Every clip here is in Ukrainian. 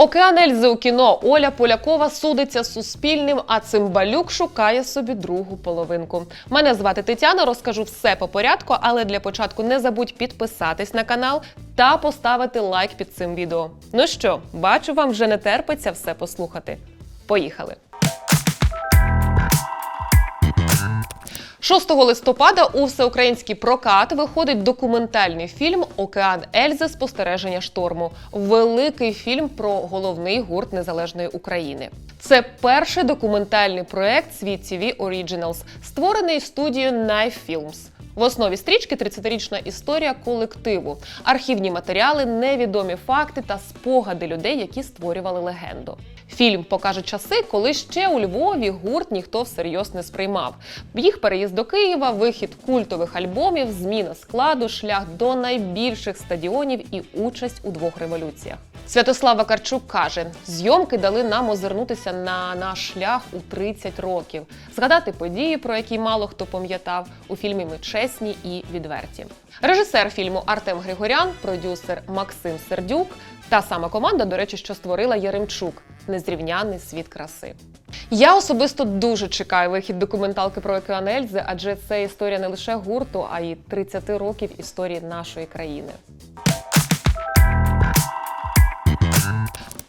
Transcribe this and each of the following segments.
Океан Ельзи у кіно Оля Полякова судиться з суспільним, а Цимбалюк шукає собі другу половинку. Мене звати Тетяна, розкажу все по порядку, але для початку не забудь підписатись на канал та поставити лайк під цим відео. Ну що, бачу, вам вже не терпиться все послухати. Поїхали! 6 листопада у всеукраїнський прокат виходить документальний фільм Океан Ельзи спостереження шторму. Великий фільм про головний гурт незалежної України. Це перший документальний проект Світ TV Originals, створений студією Knife Films. В основі стрічки 30-річна історія колективу, архівні матеріали, невідомі факти та спогади людей, які створювали легенду. Фільм покаже часи, коли ще у Львові гурт ніхто всерйоз не сприймав. Їх переїзд до Києва, вихід культових альбомів, зміна складу, шлях до найбільших стадіонів і участь у двох революціях. Святослав Вакарчук каже: зйомки дали нам озирнутися на наш шлях у 30 років, згадати події, про які мало хто пам'ятав. У фільмі ми чесні і відверті. Режисер фільму Артем Григорян, продюсер Максим Сердюк. Та сама команда, до речі, що створила Яремчук незрівняний світ краси. Я особисто дуже чекаю вихід документалки про океан Ельзи, адже це історія не лише гурту, а й 30 років історії нашої країни.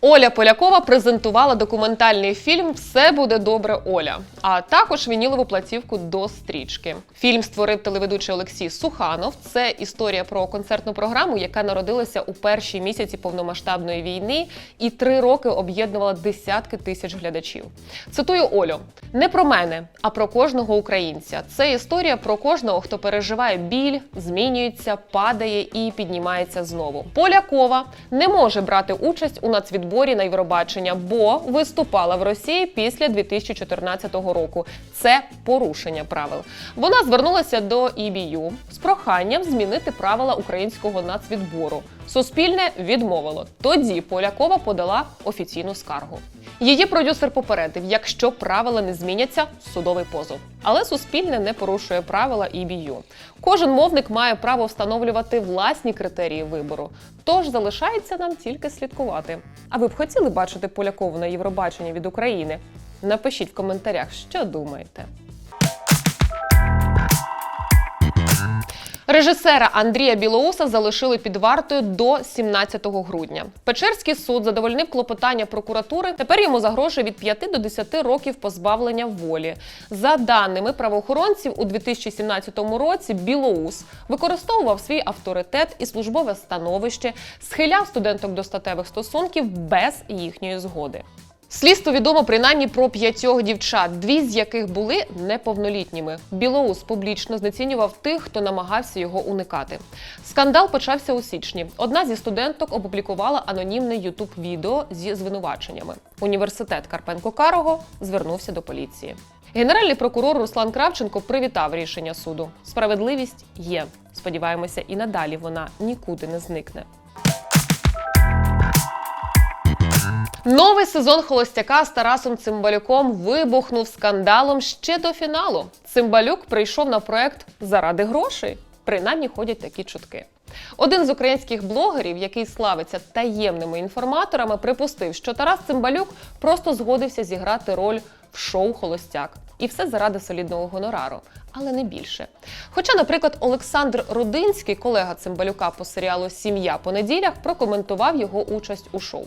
Оля Полякова презентувала документальний фільм Все буде добре, Оля, а також вінілову платівку до стрічки. Фільм створив телеведучий Олексій Суханов. Це історія про концертну програму, яка народилася у перші місяці повномасштабної війни і три роки об'єднувала десятки тисяч глядачів. Цитую Олю: не про мене, а про кожного українця. Це історія про кожного, хто переживає біль, змінюється, падає і піднімається знову. Полякова не може брати участь у нацвідборі на Євробачення, бо виступала в Росії після 2014 року. Це порушення правил. Вона звернулася до EBU з проханням змінити правила українського нацвідбору. Суспільне відмовило. Тоді Полякова подала офіційну скаргу. Її продюсер попередив, якщо правила не зміняться, судовий позов. Але суспільне не порушує правила EBU. Кожен мовник має право встановлювати власні критерії вибору. Тож залишається нам тільки слідкувати. А ви б хотіли бачити Полякову на Євробаченні від України? Напишіть в коментарях, що думаєте. Режисера Андрія Білоуса залишили під вартою до 17 грудня. Печерський суд задовольнив клопотання прокуратури. Тепер йому загрожує від 5 до 10 років позбавлення волі. За даними правоохоронців, у 2017 році Білоус використовував свій авторитет і службове становище, схиляв студенток до статевих стосунків без їхньої згоди. Слідство відомо принаймні про п'ятьох дівчат, дві з яких були неповнолітніми. Білоус публічно знецінював тих, хто намагався його уникати. Скандал почався у січні. Одна зі студенток опублікувала анонімне ютуб відео зі звинуваченнями. Університет Карпенко Карого звернувся до поліції. Генеральний прокурор Руслан Кравченко привітав рішення суду. Справедливість є. Сподіваємося, і надалі вона нікуди не зникне. Новий сезон холостяка з Тарасом Цимбалюком вибухнув скандалом ще до фіналу. Цимбалюк прийшов на проект заради грошей. Принаймні ходять такі чутки. Один з українських блогерів, який славиться таємними інформаторами, припустив, що Тарас Цимбалюк просто згодився зіграти роль в шоу Холостяк. І все заради солідного гонорару, але не більше. Хоча, наприклад, Олександр Рудинський, колега Цимбалюка по серіалу Сім'я по неділях, прокоментував його участь у шоу.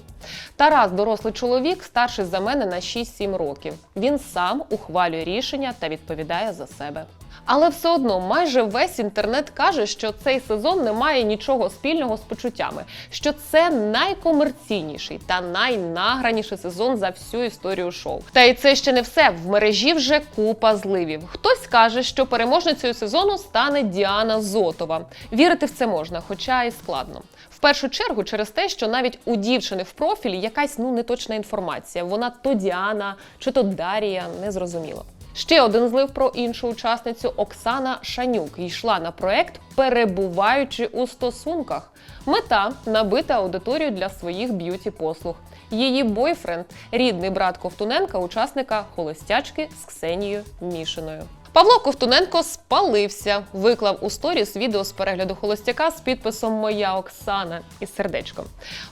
Тарас, дорослий чоловік, старший за мене на 6-7 років. Він сам ухвалює рішення та відповідає за себе. Але все одно майже весь інтернет каже, що цей сезон не має нічого спільного з почуттями, що це найкомерційніший та найнаграніший сезон за всю історію шоу. Та й це ще не все. В мережі вже купа зливів. Хтось каже, що переможницею сезону стане Діана Зотова. Вірити в це можна, хоча і складно. В першу чергу через те, що навіть у дівчини в профілі якась ну неточна інформація. Вона то Діана чи то Дарія, незрозуміло. Ще один злив про іншу учасницю Оксана Шанюк йшла на проект, перебуваючи у стосунках. Мета набити аудиторію для своїх б'юті послуг. Її бойфренд, рідний брат Ковтуненка, учасника холостячки з Ксенією Мішиною. Павло Ковтуненко спалився, виклав у сторіс відео з перегляду холостяка з підписом Моя Оксана із сердечком.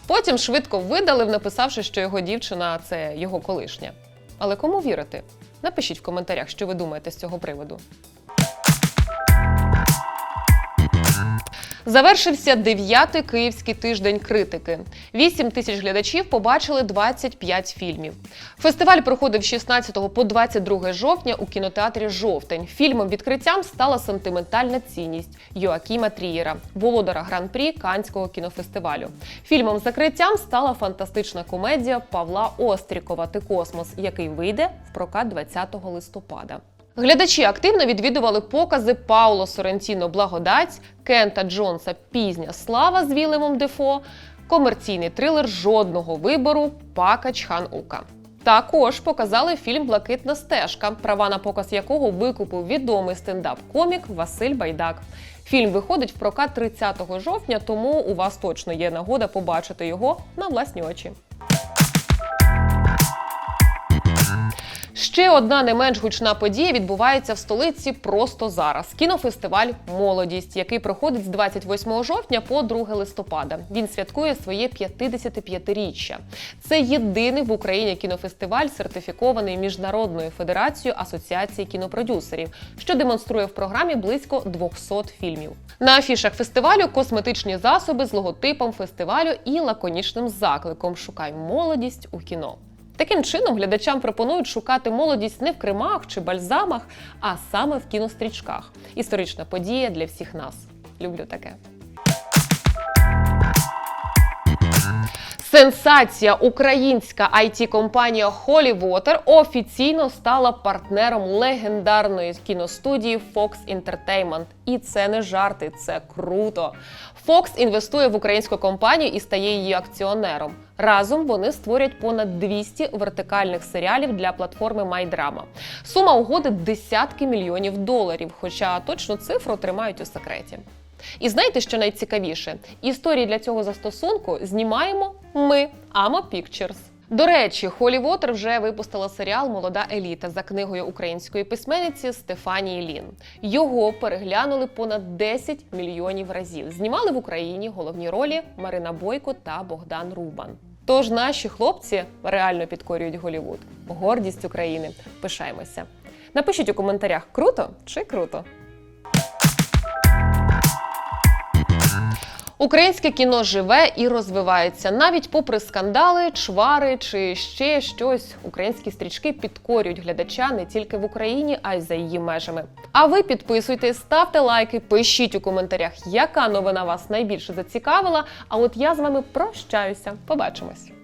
Потім швидко видалив, написавши, що його дівчина це його колишня. Але кому вірити? Напишіть в коментарях, що ви думаєте з цього приводу. Завершився дев'ятий київський тиждень критики. 8 тисяч глядачів побачили 25 фільмів. Фестиваль проходив з 16 по 22 жовтня у кінотеатрі Жовтень. Фільмом відкриттям стала сентиментальна цінність Йоакіма Трієра, володара гран-прі Канського кінофестивалю. Фільмом закриттям стала фантастична комедія Павла Острікова Ти космос, який вийде в прокат 20 листопада. Глядачі активно відвідували покази Пауло Сорентіно Благодать, Кента Джонса Пізня слава з Вілемом Дефо, комерційний трилер жодного вибору Пака Чхан Ука. Також показали фільм Блакитна стежка, права на показ якого викупив відомий стендап-комік Василь Байдак. Фільм виходить в прокат 30 жовтня, тому у вас точно є нагода побачити його на власні очі. Ще одна не менш гучна подія відбувається в столиці просто зараз. Кінофестиваль Молодість, який проходить з 28 жовтня по 2 листопада. Він святкує своє 55-річчя. Це єдиний в Україні кінофестиваль, сертифікований Міжнародною федерацією асоціації кінопродюсерів, що демонструє в програмі близько 200 фільмів. На афішах фестивалю косметичні засоби з логотипом фестивалю і лаконічним закликом Шукай молодість у кіно. Таким чином глядачам пропонують шукати молодість не в кримах чи бальзамах, а саме в кінострічках. Історична подія для всіх нас. Люблю таке. Сенсація! Українська it компанія Holy Water офіційно стала партнером легендарної кіностудії Fox Entertainment. І це не жарти, це круто. Fox інвестує в українську компанію і стає її акціонером. Разом вони створять понад 200 вертикальних серіалів для платформи MyDrama. Сума угоди десятки мільйонів доларів, хоча точну цифру тримають у секреті. І знаєте, що найцікавіше? Історії для цього застосунку знімаємо ми, Amo Pictures. До речі, Холі Вотер вже випустила серіал Молода еліта за книгою української письменниці Стефанії Лін. Його переглянули понад 10 мільйонів разів. Знімали в Україні головні ролі Марина Бойко та Богдан Рубан. Тож наші хлопці реально підкорюють Голівуд. Гордість України. Пишаємося. Напишіть у коментарях, круто чи круто. Українське кіно живе і розвивається. Навіть попри скандали, чвари чи ще щось, українські стрічки підкорюють глядача не тільки в Україні, а й за її межами. А ви підписуйтесь, ставте лайки, пишіть у коментарях, яка новина вас найбільше зацікавила. А от я з вами прощаюся. Побачимось.